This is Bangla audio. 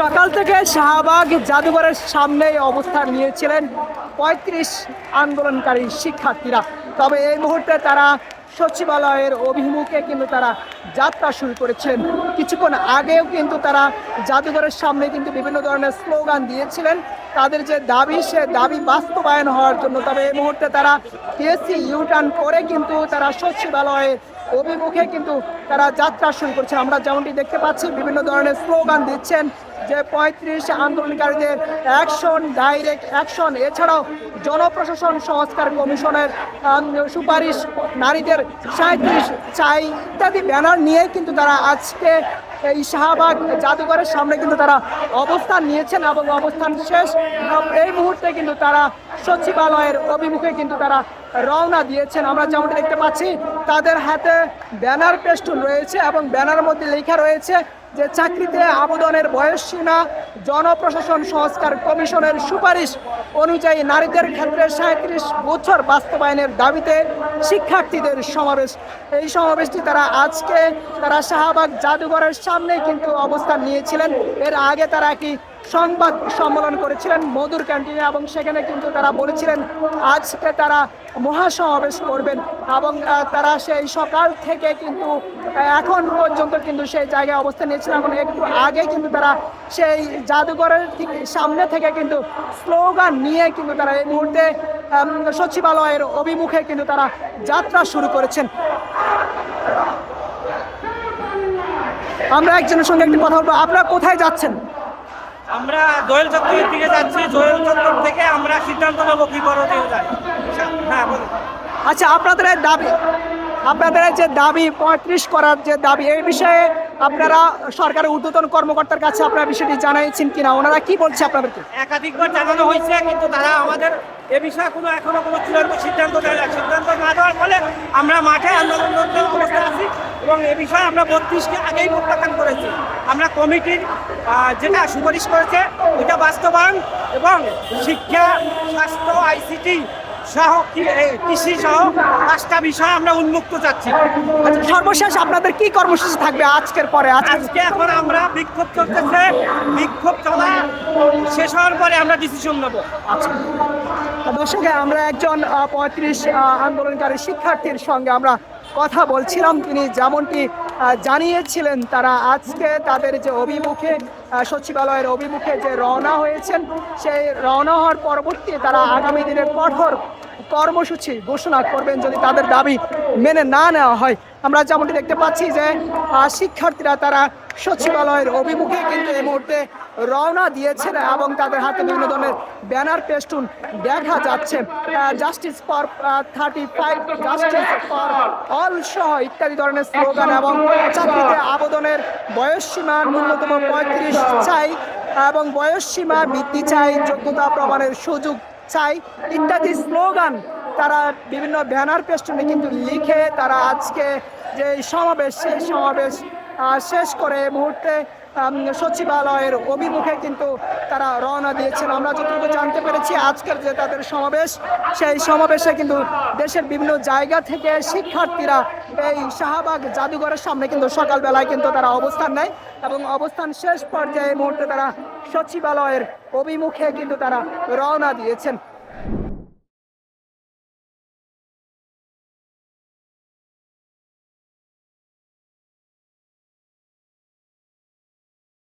সকাল থেকে শাহবাগ জাদুঘরের সামনে অবস্থান নিয়েছিলেন পঁয়ত্রিশ আন্দোলনকারী শিক্ষার্থীরা। তবে এই মুহূর্তে তারা সচিবালয়ের অভিমুখে কিন্তু তারা যাত্রা শুরু করেছেন। কিছুক্ষণ আগেও কিন্তু তারা জাদুঘরের সামনে কিন্তু বিভিন্ন ধরনের স্লোগান দিয়েছিলেন। তাদের যে দাবি, সে দাবি বাস্তবায়ন হওয়ার জন্য। তবে এই মুহূর্তে তারা টিএসসি ইউটার্ন করে কিন্তু তারা সচিবালয়ে অভিমুখে কিন্তু তারা যাত্রা শুরু করছে। আমরা যেমনটি দেখতে পাচ্ছি, বিভিন্ন ধরনের স্লোগান দিচ্ছেন যে পঁয়ত্রিশ আন্দোলনকারীদের অ্যাকশন, ডাইরেক্ট অ্যাকশন। এছাড়াও জনপ্রশাসন সংস্কার কমিশনের সুপারিশ নারীদের সাঁত্রিশ চাই ইত্যাদি ব্যানার নিয়ে কিন্তু তারা আজকে এই শাহবাগ জাদুঘরের সামনে কিন্তু তারা অবস্থান নিয়েছেন এবং অবস্থান শেষ। এই মুহূর্তে কিন্তু তারা সচিবালয়ের অভিমুখে কিন্তু তারা রওনা দিয়েছেন। আমরা যেমনটা দেখতে পাচ্ছি, তাদের হাতে ব্যানার পেস্টুল রয়েছে এবং ব্যানার মধ্যে লেখা রয়েছে যে চাকরিতে আবেদনের বয়স সীমা, জনপ্রশাসন সংস্কার কমিশনের সুপারিশ অনুযায়ী নারীদের ক্ষেত্রে সাঁত্রিশ বছর বাস্তবায়নের দাবিতে শিক্ষার্থীদের সমাবেশ। এই সমাবেশটি তারা আজকে, তারা শাহবাগ জাদুঘরের সামনে কিন্তু অবস্থান নিয়েছিলেন। এর আগে তারা একটি সংবাদ সম্মেলন করেছিলেন মধুর ক্যান্টিনে এবং সেখানে কিন্তু তারা বলেছিলেন আজকে তারা মহাসমাবেশ করবেন। এবং তারা সেই সকাল থেকে কিন্তু এখন পর্যন্ত কিন্তু সেই জায়গায় অবস্থান নিয়েছিলেন এবং একটু আগে কিন্তু তারা সেই জাদুঘরের সামনে থেকে কিন্তু স্লোগান নিয়ে কিন্তু তারা এই মুহূর্তে সচিবালয়ের অভিমুখে কিন্তু তারা যাত্রা শুরু করেছেন। আমরা একজনের সঙ্গে একটি কথা বলব। আপনারা কোথায় যাচ্ছেন? আমরা দোয়েল চত্বরের দিকে যাচ্ছি দোয়েল চত্বর থেকে আমরা সিদ্ধান্ত নেব কি দিয়ে যাই হ্যাঁ বলুন। আচ্ছা আপনাদের দাবি আপনাদের যে দাবি পঁয়ত্রিশ করার যে দাবি এই বিষয়ে আপনারা সরকারের ঊর্ধ্বতন কর্মকর্তার কাছে আপনারা বিষয়টি জানাইছেন কিনা? ওনারা কি বলছে আপনাদেরকে? একাধিকবার জানানো হয়েছে কিন্তু তারা আমাদের এ বিষয়ে কোনো এখনও কোনো চূড়ান্ত সিদ্ধান্ত দেয় সিদ্ধান্ত না দেওয়ার ফলে আমরা মাঠে আন্দোলনরত অবস্থায় আছি এবং এ বিষয়ে আমরা বত্রিশকে আগেই প্রত্যাখ্যান করেছি। আমরা কমিটির যেটা সুপারিশ করেছে ওইটা বাস্তবায়ন এবং শিক্ষা, স্বাস্থ্য, আইসিটি সহ কৃষি সহ পাঁচটা বিষয় আমরা উন্মুক্ত চাচ্ছি। আচ্ছা সর্বশেষ আপনাদের কি কর্মসূচি থাকবে আজকের পরে? আজকে এখন আমরা বিক্ষোভ চলতেছে। বিক্ষোভ চলা শেষ হওয়ার পরে আমরা ডিসিশন নেব। আচ্ছা। দর্শক আমরা একজন পঁয়ত্রিশ আন্দোলনকারী শিক্ষার্থীর সঙ্গে আমরা কথা বলছিলাম, তিনি যেমনটি জানিয়েছিলেন, তারা আজকে তাদের যে অভিমুখে সচিবালয়ের অভিমুখে যে রওনা হয়েছেন, সেই রওনা হওয়ার পরবর্তী তারা আগামী দিনের কঠোর কর্মসূচি ঘোষণা করবেন যদি তাদের দাবি মেনে না নেওয়া হয়। আমরা যেমনটি দেখতে পাচ্ছি যে শিক্ষার্থীরা তারা সচিবালয়ের অভিমুখে কিন্তু এই মুহূর্তে রওনা দিয়েছেন এবং তাদের হাতে বিভিন্ন ধরনের ব্যানার পেস্টুন দেখা যাচ্ছে। Justice for thirty five justice for all সহ ইত্যাদি ধরনের স্লোগান এবং চাকরিতে আবেদনের বয়স সীমা ন্যূনতম পঁয়ত্রিশ চাই এবং বয়স সীমা বৃদ্ধি চাই যোগ্যতা প্রমাণের সুযোগ চাই। ইত্যাদি স্লোগান তারা বিভিন্ন ব্যানার পেস্টনে কিন্তু লিখে তারা আজকে যে সমাবেশ, সেই সমাবেশ শেষ করে মুহূর্তে সচিবালয়ের অভিমুখে কিন্তু তারা রওনা দিয়েছেন। আমরা যতটুকু জানতে পেরেছি, আজকের যে তাদের সমাবেশ, সেই সমাবেশে কিন্তু দেশের বিভিন্ন জায়গা থেকে শিক্ষার্থীরা এই শাহবাগ জাদুঘরের সামনে কিন্তু সকালবেলায় কিন্তু তারা অবস্থান নেয় এবং অবস্থান শেষ পর্যায়ে মুহূর্তে তারা সচিবালয়ের অভিমুখে কিন্তু তারা রওনা দিয়েছেন।